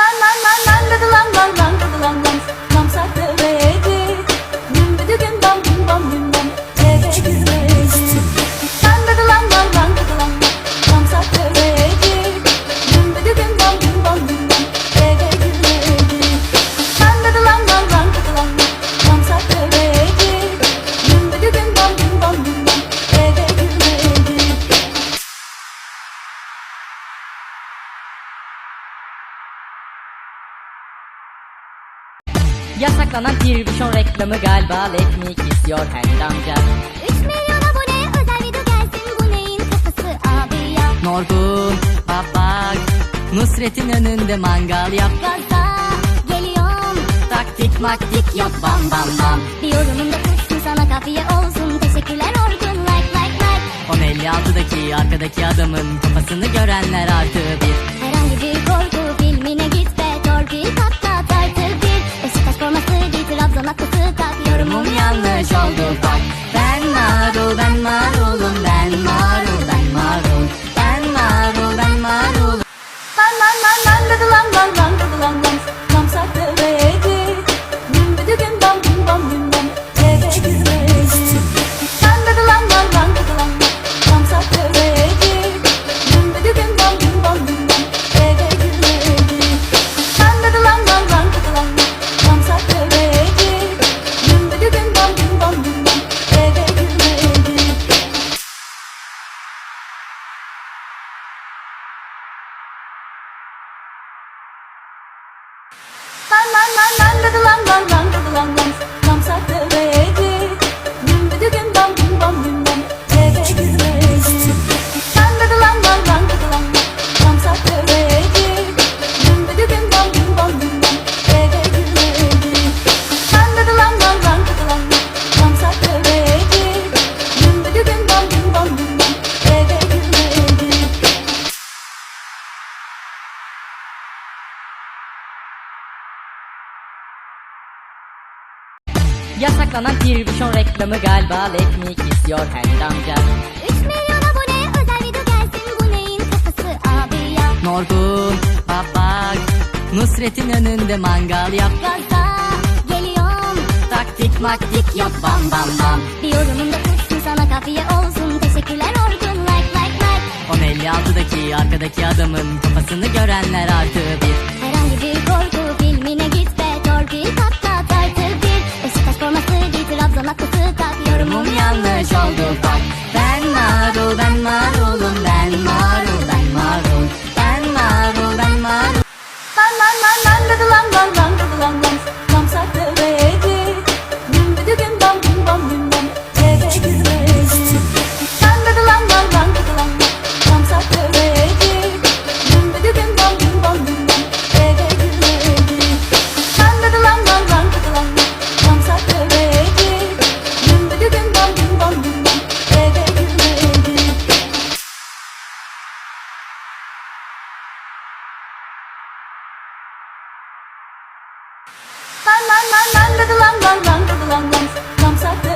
Lan lan lan lan lan lan lan dadı lan lan Yasaklanan Tirvişon reklamı galiba Let me kiss your hand amca. 3 milyon abone özel video gelsin bu neyin kafası abi ya? Norgun, Babak, Nusret'in önünde mangal yap. Gaza geliyorum. Taktik maktik yap bam bam bam. Bir yorumunda kızsın sana kafiye olsun. Teşekkürler Orkun like like like. 1056'daki arkadaki adamın kafasını görenler artı bir Yanlış oldu bak Ben marul ben marulum ben marul ben marul Ben marul ben marul Lan lan lan lan lan lan lan lan lan Lan lan lan lan dadı lan lan lan dadı lan lan Yasaklanan Tirvişon reklamı galiba Let me kiss your hand amca. 3 milyon abone özel video gelsin. Bu neyin kafası abi ya? Norgun, Babak, Nusret'in önünde mangal yap. Gaza geliyorum. Taktik maktik yap bam bam bam. Bir yorumunda kızsın sana kafiye olsun. Teşekkürler Orkun like like like. 1056'daki arkadaki adamın kafasını görenler artı bir. Herhangi bir korku filmine git be Torpil Lan lan lan lan dadı lan lan lan dadı lan lan Nam saklı